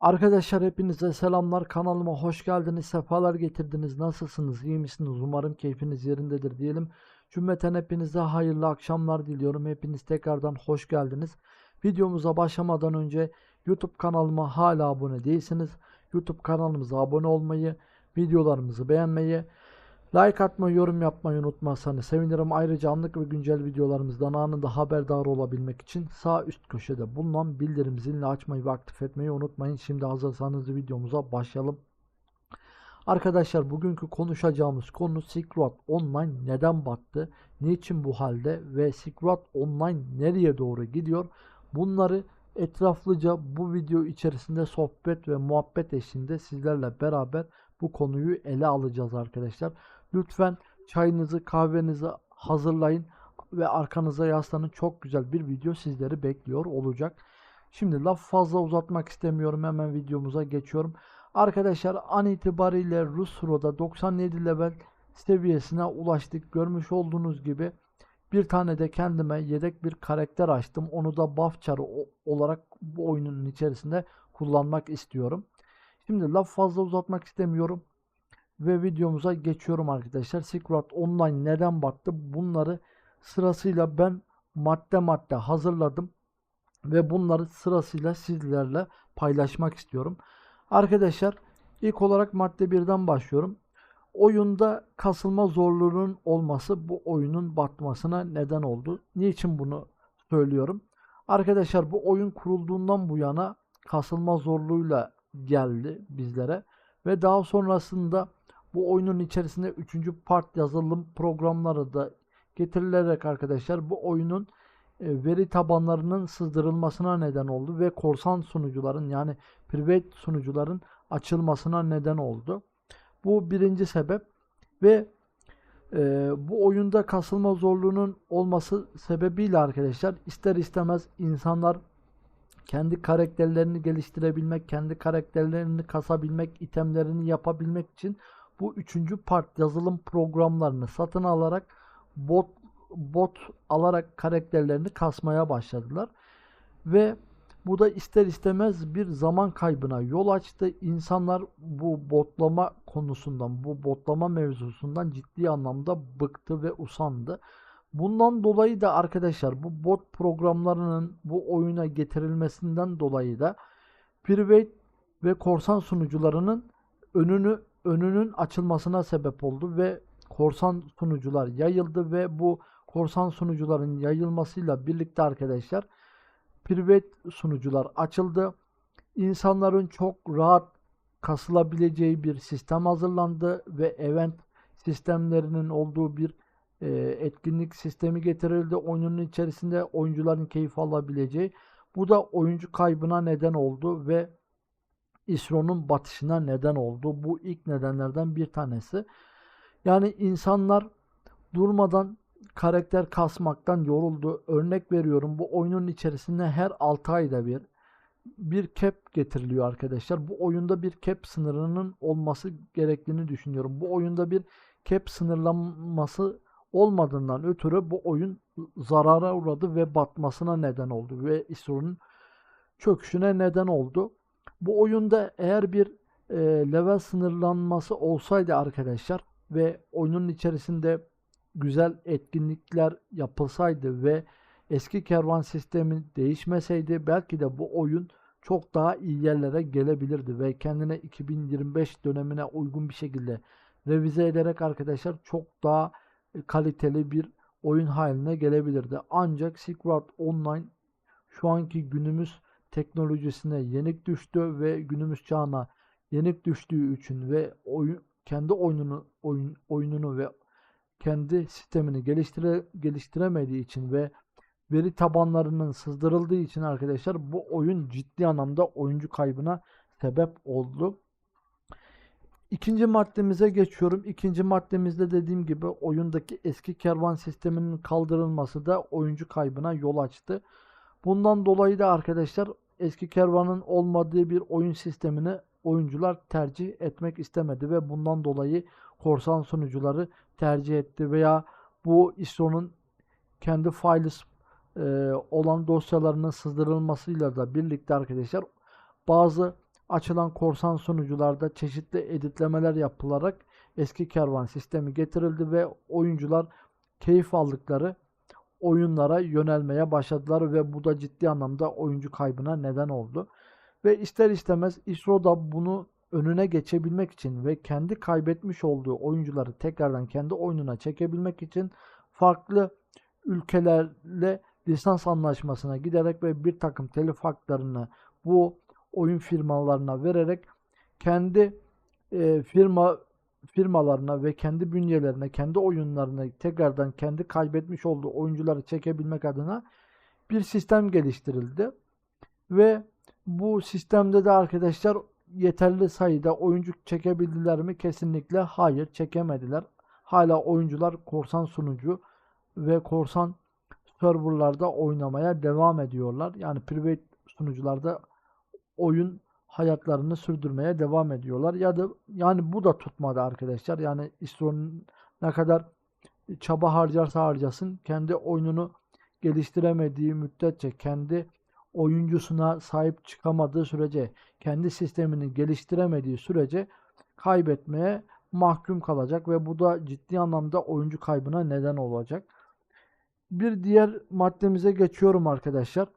Arkadaşlar hepinize selamlar. Kanalıma hoş geldiniz. Sefalar getirdiniz. Nasılsınız? iyi misiniz? Umarım keyfiniz yerindedir diyelim. Cümleten hepinize hayırlı akşamlar diliyorum. Hepiniz tekrardan hoş geldiniz. Videomuza başlamadan önce YouTube kanalıma hala abone değilseniz YouTube kanalımıza abone olmayı, videolarımızı beğenmeyi, like atmayı, yorum yapmayı unutmazsanız sevinirim. Ayrıca anlık ve güncel videolarımızdan anında haberdar olabilmek için sağ üst köşede bulunan bildirim zilini açmayı ve aktif etmeyi unutmayın. Şimdi hazırsanız videomuza başlayalım. Arkadaşlar bugünkü konuşacağımız konu Silk Road Online neden battı, niçin bu halde ve Silk Road Online nereye doğru gidiyor? Bunları etraflıca bu video içerisinde sohbet ve muhabbet eşliğinde sizlerle beraber bu konuyu ele alacağız arkadaşlar. Lütfen çayınızı kahvenizi hazırlayın ve arkanıza yaslanın. Çok güzel bir video sizleri bekliyor olacak. Şimdi laf fazla uzatmak istemiyorum. Hemen videomuza geçiyorum. Arkadaşlar an itibariyle Rusro'da 97 level seviyesine ulaştık. Görmüş olduğunuz gibi bir tane de kendime yedek bir karakter açtım. Onu da buff çarı olarak bu oyunun içerisinde kullanmak istiyorum. Şimdi laf fazla uzatmak istemiyorum ve videomuza geçiyorum arkadaşlar. Silk Online neden battı? Bunları sırasıyla ben madde madde hazırladım ve bunları sırasıyla sizlerle paylaşmak istiyorum. Arkadaşlar ilk olarak madde 1'den başlıyorum. Oyunda kasılma zorluğunun olması bu oyunun batmasına neden oldu. Niçin bunu söylüyorum? Arkadaşlar bu oyun kurulduğundan bu yana kasılma zorluğuyla geldi bizlere ve daha sonrasında bu oyunun içerisinde 3. part yazılım programları da getirilerek arkadaşlar bu oyunun e, veri tabanlarının sızdırılmasına neden oldu ve korsan sunucuların yani private sunucuların açılmasına neden oldu. Bu birinci sebep ve e, bu oyunda kasılma zorluğunun olması sebebiyle arkadaşlar ister istemez insanlar kendi karakterlerini geliştirebilmek, kendi karakterlerini kasabilmek, itemlerini yapabilmek için bu üçüncü part yazılım programlarını satın alarak bot bot alarak karakterlerini kasmaya başladılar. Ve bu da ister istemez bir zaman kaybına yol açtı. İnsanlar bu botlama konusundan, bu botlama mevzusundan ciddi anlamda bıktı ve usandı. Bundan dolayı da arkadaşlar bu bot programlarının bu oyuna getirilmesinden dolayı da private ve korsan sunucularının önünü önünün açılmasına sebep oldu ve korsan sunucular yayıldı ve bu korsan sunucuların yayılmasıyla birlikte arkadaşlar private sunucular açıldı. İnsanların çok rahat kasılabileceği bir sistem hazırlandı ve event sistemlerinin olduğu bir e, etkinlik sistemi getirildi. Oyunun içerisinde oyuncuların keyif alabileceği. Bu da oyuncu kaybına neden oldu ve İSRO'nun batışına neden oldu. Bu ilk nedenlerden bir tanesi. Yani insanlar durmadan karakter kasmaktan yoruldu. Örnek veriyorum bu oyunun içerisinde her 6 ayda bir bir cap getiriliyor arkadaşlar. Bu oyunda bir cap sınırının olması gerektiğini düşünüyorum. Bu oyunda bir cap sınırlanması olmadığından ötürü bu oyun zarara uğradı ve batmasına neden oldu ve İSRO'nun çöküşüne neden oldu. Bu oyunda eğer bir e, level sınırlanması olsaydı arkadaşlar ve oyunun içerisinde güzel etkinlikler yapılsaydı ve eski kervan sistemi değişmeseydi belki de bu oyun çok daha iyi yerlere gelebilirdi ve kendine 2025 dönemine uygun bir şekilde revize ederek arkadaşlar çok daha kaliteli bir oyun haline gelebilirdi. Ancak Silk Online şu anki günümüz teknolojisine yenik düştü ve günümüz çağına yenik düştüğü için ve oyun kendi oyununu oyun oyununu ve kendi sistemini geliştire, geliştiremediği için ve veri tabanlarının sızdırıldığı için arkadaşlar bu oyun ciddi anlamda oyuncu kaybına sebep oldu. İkinci maddemize geçiyorum. İkinci maddemizde dediğim gibi oyundaki eski kervan sisteminin kaldırılması da oyuncu kaybına yol açtı. Bundan dolayı da arkadaşlar eski kervanın olmadığı bir oyun sistemini oyuncular tercih etmek istemedi ve bundan dolayı korsan sunucuları tercih etti veya bu ISO'nun kendi files e, olan dosyalarının sızdırılmasıyla da birlikte arkadaşlar bazı açılan korsan sunucularda çeşitli editlemeler yapılarak eski kervan sistemi getirildi ve oyuncular keyif aldıkları oyunlara yönelmeye başladılar ve bu da ciddi anlamda oyuncu kaybına neden oldu. Ve ister istemez ISRO da bunu önüne geçebilmek için ve kendi kaybetmiş olduğu oyuncuları tekrardan kendi oyununa çekebilmek için farklı ülkelerle lisans anlaşmasına giderek ve bir takım telif haklarını bu oyun firmalarına vererek kendi e, firma firmalarına ve kendi bünyelerine, kendi oyunlarına tekrardan kendi kaybetmiş olduğu oyuncuları çekebilmek adına bir sistem geliştirildi. Ve bu sistemde de arkadaşlar yeterli sayıda oyuncu çekebildiler mi? Kesinlikle hayır çekemediler. Hala oyuncular korsan sunucu ve korsan serverlarda oynamaya devam ediyorlar. Yani private sunucularda oyun hayatlarını sürdürmeye devam ediyorlar. Ya da yani bu da tutmadı arkadaşlar. Yani İsro'nun ne kadar çaba harcarsa harcasın kendi oyununu geliştiremediği müddetçe kendi oyuncusuna sahip çıkamadığı sürece kendi sistemini geliştiremediği sürece kaybetmeye mahkum kalacak ve bu da ciddi anlamda oyuncu kaybına neden olacak. Bir diğer maddemize geçiyorum arkadaşlar.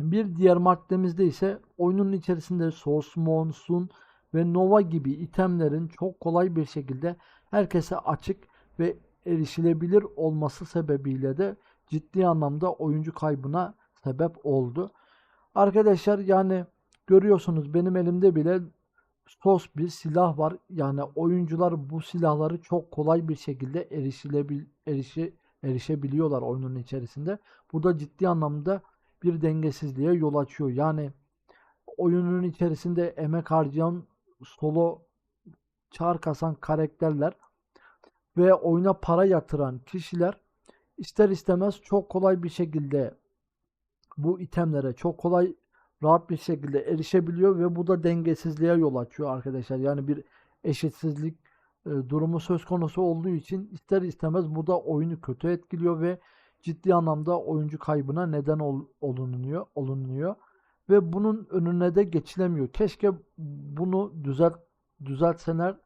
Bir diğer maddemizde ise oyunun içerisinde Sos, Monsun ve Nova gibi itemlerin çok kolay bir şekilde herkese açık ve erişilebilir olması sebebiyle de ciddi anlamda oyuncu kaybına sebep oldu. Arkadaşlar yani görüyorsunuz benim elimde bile sos bir silah var. Yani oyuncular bu silahları çok kolay bir şekilde erişilebil erişi erişebiliyorlar oyunun içerisinde. Bu da ciddi anlamda bir dengesizliğe yol açıyor. Yani oyunun içerisinde emek harcayan solo çağır kasan karakterler ve oyuna para yatıran kişiler ister istemez çok kolay bir şekilde bu itemlere çok kolay rahat bir şekilde erişebiliyor ve bu da dengesizliğe yol açıyor arkadaşlar. Yani bir eşitsizlik e, durumu söz konusu olduğu için ister istemez bu da oyunu kötü etkiliyor ve ciddi anlamda oyuncu kaybına neden ol, olunuyor, olunuyor ve bunun önüne de geçilemiyor. Keşke bunu düzelt düzeltseler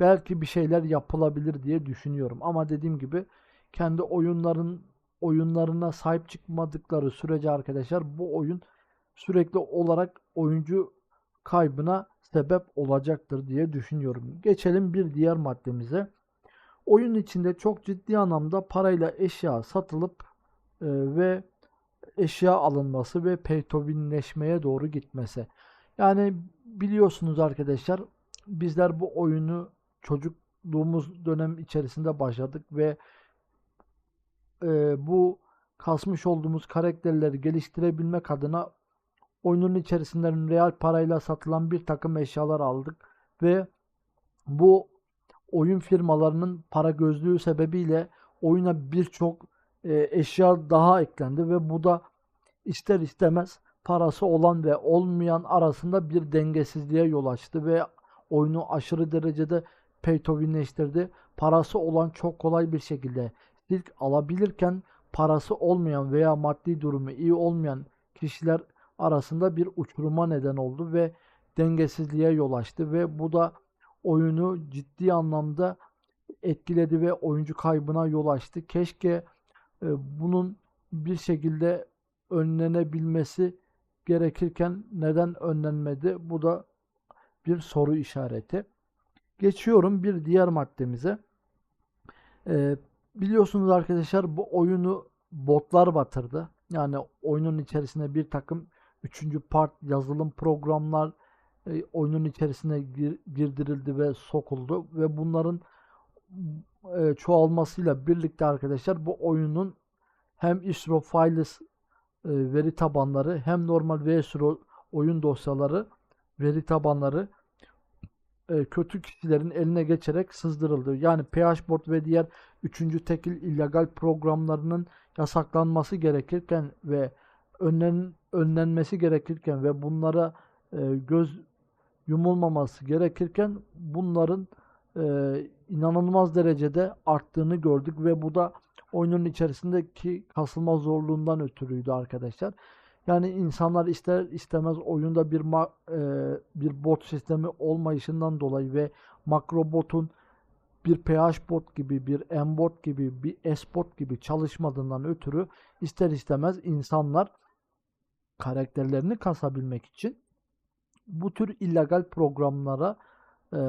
belki bir şeyler yapılabilir diye düşünüyorum. Ama dediğim gibi kendi oyunların oyunlarına sahip çıkmadıkları sürece arkadaşlar bu oyun sürekli olarak oyuncu kaybına sebep olacaktır diye düşünüyorum. Geçelim bir diğer maddemize. Oyun içinde çok ciddi anlamda parayla eşya satılıp e, ve eşya alınması ve peytovinleşmeye doğru gitmesi. Yani biliyorsunuz arkadaşlar bizler bu oyunu çocukluğumuz dönem içerisinde başladık ve e, bu kasmış olduğumuz karakterleri geliştirebilmek adına oyunun içerisinden real parayla satılan bir takım eşyalar aldık ve bu oyun firmalarının para gözlüğü sebebiyle oyuna birçok e, eşya daha eklendi ve bu da ister istemez parası olan ve olmayan arasında bir dengesizliğe yol açtı ve oyunu aşırı derecede peytovinleştirdi. Parası olan çok kolay bir şekilde silk alabilirken parası olmayan veya maddi durumu iyi olmayan kişiler arasında bir uçuruma neden oldu ve dengesizliğe yol açtı ve bu da oyunu ciddi anlamda etkiledi ve oyuncu kaybına yol açtı. Keşke e, bunun bir şekilde önlenebilmesi gerekirken neden önlenmedi? Bu da bir soru işareti. Geçiyorum bir diğer maddemize. Ee, biliyorsunuz arkadaşlar bu oyunu botlar batırdı. Yani oyunun içerisine bir takım üçüncü part yazılım programlar e, oyunun içerisine gir, girdirildi ve sokuldu ve bunların e, çoğalmasıyla birlikte arkadaşlar bu oyunun hem ISRO files e, veri tabanları hem normal VSRO oyun dosyaları veri tabanları e, kötü kişilerin eline geçerek sızdırıldı. Yani PHBoard ve diğer üçüncü tekil illegal programlarının yasaklanması gerekirken ve önlen, önlenmesi gerekirken ve bunlara e, göz yumulmaması gerekirken bunların e, inanılmaz derecede arttığını gördük ve bu da oyunun içerisindeki kasılma zorluğundan ötürüydü arkadaşlar. Yani insanlar ister istemez oyunda bir ma- e, bir bot sistemi olmayışından dolayı ve makrobotun bir PH bot gibi, bir M bot gibi, bir S bot gibi çalışmadığından ötürü ister istemez insanlar karakterlerini kasabilmek için bu tür illegal programlara e,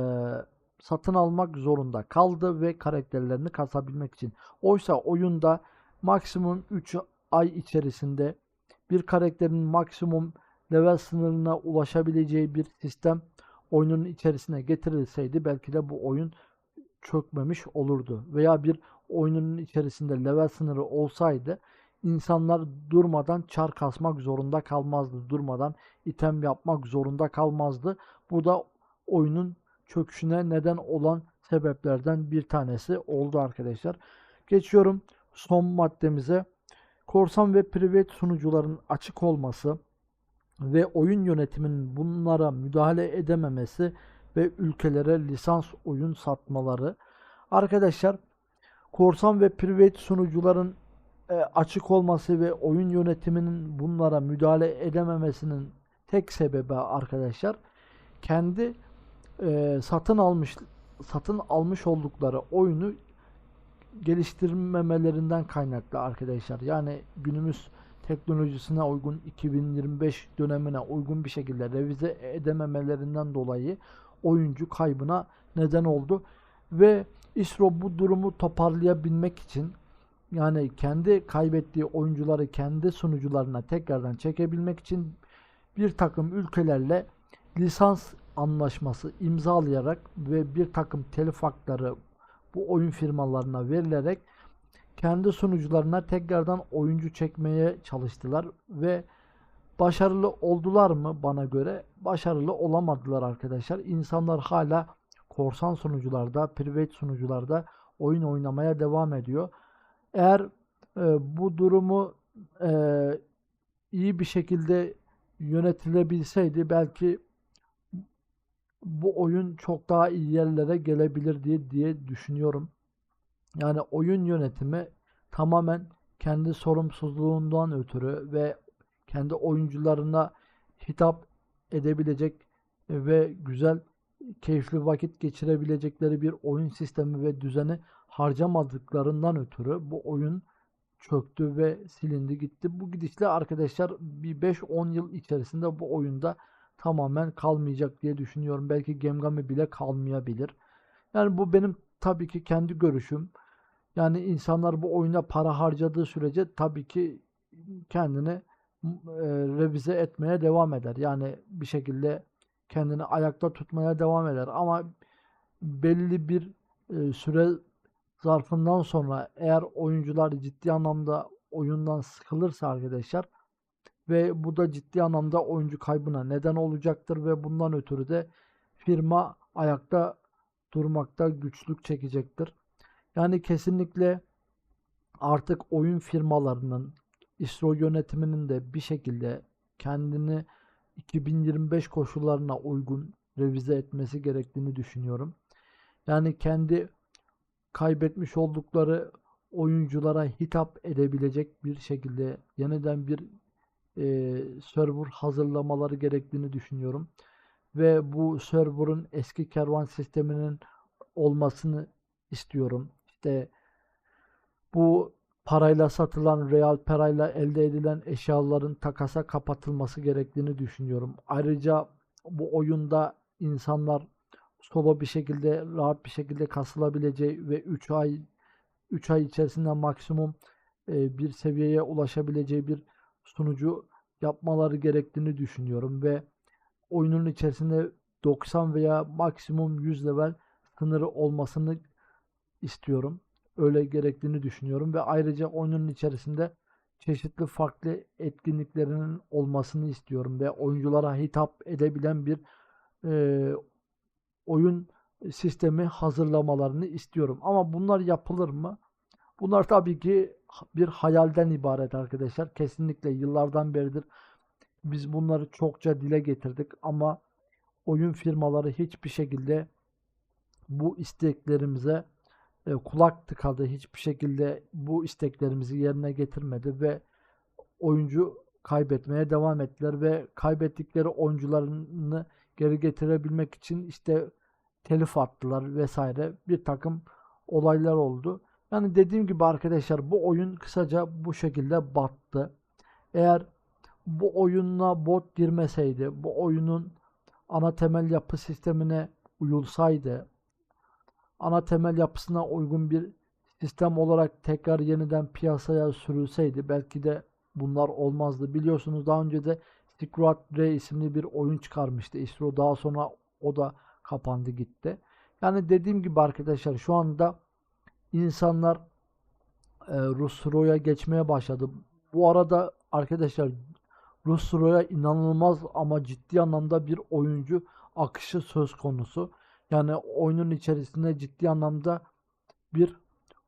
satın almak zorunda kaldı ve karakterlerini kasabilmek için. Oysa oyunda maksimum 3 ay içerisinde bir karakterin maksimum level sınırına ulaşabileceği bir sistem oyunun içerisine getirilseydi belki de bu oyun çökmemiş olurdu. Veya bir oyunun içerisinde level sınırı olsaydı insanlar durmadan çar kasmak zorunda kalmazdı. Durmadan item yapmak zorunda kalmazdı. Bu da oyunun çöküşüne neden olan sebeplerden bir tanesi oldu arkadaşlar. Geçiyorum son maddemize. Korsan ve private sunucuların açık olması ve oyun yönetiminin bunlara müdahale edememesi ve ülkelere lisans oyun satmaları. Arkadaşlar korsan ve private sunucuların açık olması ve oyun yönetiminin bunlara müdahale edememesinin tek sebebi arkadaşlar kendi e, satın almış satın almış oldukları oyunu geliştirmemelerinden kaynaklı arkadaşlar. Yani günümüz teknolojisine uygun 2025 dönemine uygun bir şekilde revize edememelerinden dolayı oyuncu kaybına neden oldu. Ve İSRO bu durumu toparlayabilmek için yani kendi kaybettiği oyuncuları kendi sunucularına tekrardan çekebilmek için bir takım ülkelerle lisans anlaşması imzalayarak ve bir takım telif hakları bu oyun firmalarına verilerek kendi sunucularına tekrardan oyuncu çekmeye çalıştılar ve başarılı oldular mı bana göre? Başarılı olamadılar arkadaşlar. İnsanlar hala korsan sunucularda, private sunucularda oyun oynamaya devam ediyor. Eğer e, bu durumu e, iyi bir şekilde yönetilebilseydi belki bu oyun çok daha iyi yerlere gelebilir diye diye düşünüyorum. Yani oyun yönetimi tamamen kendi sorumsuzluğundan ötürü ve kendi oyuncularına hitap edebilecek ve güzel keyifli vakit geçirebilecekleri bir oyun sistemi ve düzeni harcamadıklarından ötürü bu oyun çöktü ve silindi gitti. Bu gidişle arkadaşlar bir 5-10 yıl içerisinde bu oyunda tamamen kalmayacak diye düşünüyorum. Belki Gemgami bile kalmayabilir. Yani bu benim tabii ki kendi görüşüm. Yani insanlar bu oyuna para harcadığı sürece tabii ki kendini e, revize etmeye devam eder. Yani bir şekilde kendini ayakta tutmaya devam eder. Ama belli bir e, süre zarfından sonra eğer oyuncular ciddi anlamda oyundan sıkılırsa arkadaşlar ve bu da ciddi anlamda oyuncu kaybına neden olacaktır ve bundan ötürü de firma ayakta durmakta güçlük çekecektir. Yani kesinlikle artık oyun firmalarının İSRO yönetiminin de bir şekilde kendini 2025 koşullarına uygun revize etmesi gerektiğini düşünüyorum. Yani kendi kaybetmiş oldukları oyunculara hitap edebilecek bir şekilde yeniden bir e, server hazırlamaları gerektiğini düşünüyorum. Ve bu server'ın eski kervan sisteminin olmasını istiyorum. İşte bu parayla satılan, real parayla elde edilen eşyaların takasa kapatılması gerektiğini düşünüyorum. Ayrıca bu oyunda insanlar solo bir şekilde rahat bir şekilde kasılabileceği ve 3 ay 3 ay içerisinde maksimum e, bir seviyeye ulaşabileceği bir sunucu yapmaları gerektiğini düşünüyorum ve oyunun içerisinde 90 veya maksimum 100 level sınırı olmasını istiyorum. Öyle gerektiğini düşünüyorum ve ayrıca oyunun içerisinde çeşitli farklı etkinliklerinin olmasını istiyorum ve oyunculara hitap edebilen bir e, oyun sistemi hazırlamalarını istiyorum. Ama bunlar yapılır mı? Bunlar tabii ki bir hayalden ibaret arkadaşlar. Kesinlikle yıllardan beridir biz bunları çokça dile getirdik ama oyun firmaları hiçbir şekilde bu isteklerimize e, kulak tıkadı. Hiçbir şekilde bu isteklerimizi yerine getirmedi ve oyuncu kaybetmeye devam ettiler ve kaybettikleri oyuncularını geri getirebilmek için işte telif attılar vesaire bir takım olaylar oldu. Yani dediğim gibi arkadaşlar bu oyun kısaca bu şekilde battı. Eğer bu oyunla bot girmeseydi, bu oyunun ana temel yapı sistemine uyulsaydı, ana temel yapısına uygun bir sistem olarak tekrar yeniden piyasaya sürülseydi belki de bunlar olmazdı. Biliyorsunuz daha önce de Silk Ray isimli bir oyun çıkarmıştı İSRO. Daha sonra o da kapandı gitti. Yani dediğim gibi arkadaşlar şu anda insanlar e, Rusro'ya geçmeye başladı. Bu arada arkadaşlar Rusro'ya inanılmaz ama ciddi anlamda bir oyuncu akışı söz konusu. Yani oyunun içerisinde ciddi anlamda bir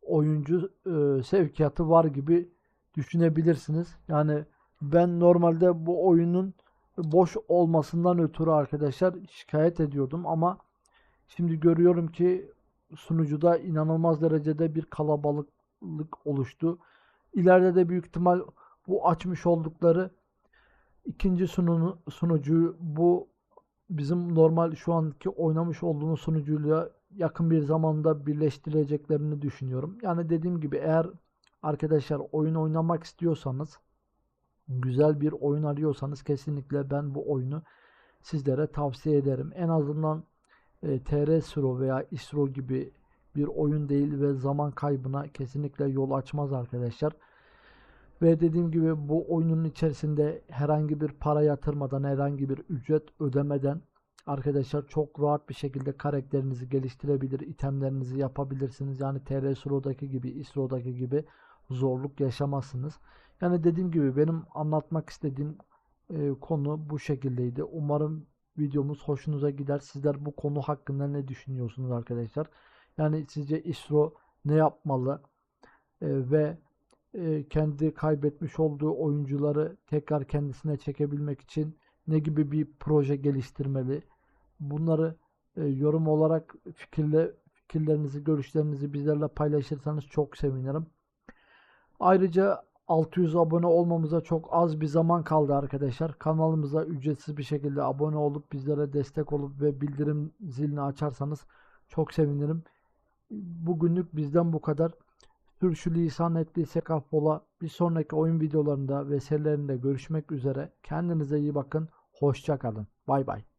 oyuncu e, sevkiyatı var gibi düşünebilirsiniz. Yani ben normalde bu oyunun boş olmasından ötürü arkadaşlar şikayet ediyordum ama şimdi görüyorum ki sunucuda inanılmaz derecede bir kalabalıklık oluştu. İleride de büyük ihtimal bu açmış oldukları ikinci sununu, sunucuyu bu bizim normal şu anki oynamış olduğumuz sunucuyla yakın bir zamanda birleştireceklerini düşünüyorum. Yani dediğim gibi eğer arkadaşlar oyun oynamak istiyorsanız güzel bir oyun arıyorsanız kesinlikle ben bu oyunu sizlere tavsiye ederim. En azından e, TR Sro veya ISRO gibi bir oyun değil ve zaman kaybına kesinlikle yol açmaz arkadaşlar. Ve dediğim gibi bu oyunun içerisinde herhangi bir para yatırmadan, herhangi bir ücret ödemeden arkadaşlar çok rahat bir şekilde karakterinizi geliştirebilir, itemlerinizi yapabilirsiniz. Yani TR Sro'daki gibi, ISRO'daki gibi zorluk yaşamazsınız. Yani dediğim gibi benim anlatmak istediğim e, konu bu şekildeydi. Umarım videomuz hoşunuza gider. Sizler bu konu hakkında ne düşünüyorsunuz arkadaşlar? Yani sizce ISRO ne yapmalı? E, ve e, kendi kaybetmiş olduğu oyuncuları tekrar kendisine çekebilmek için ne gibi bir proje geliştirmeli? Bunları e, yorum olarak fikirle fikirlerinizi, görüşlerinizi bizlerle paylaşırsanız çok sevinirim. Ayrıca 600 abone olmamıza çok az bir zaman kaldı arkadaşlar. Kanalımıza ücretsiz bir şekilde abone olup bizlere destek olup ve bildirim zilini açarsanız çok sevinirim. Bugünlük bizden bu kadar. Sürçülisan ettiysek affola. Bir sonraki oyun videolarında ve serilerinde görüşmek üzere. Kendinize iyi bakın. Hoşça kalın. Bay bay.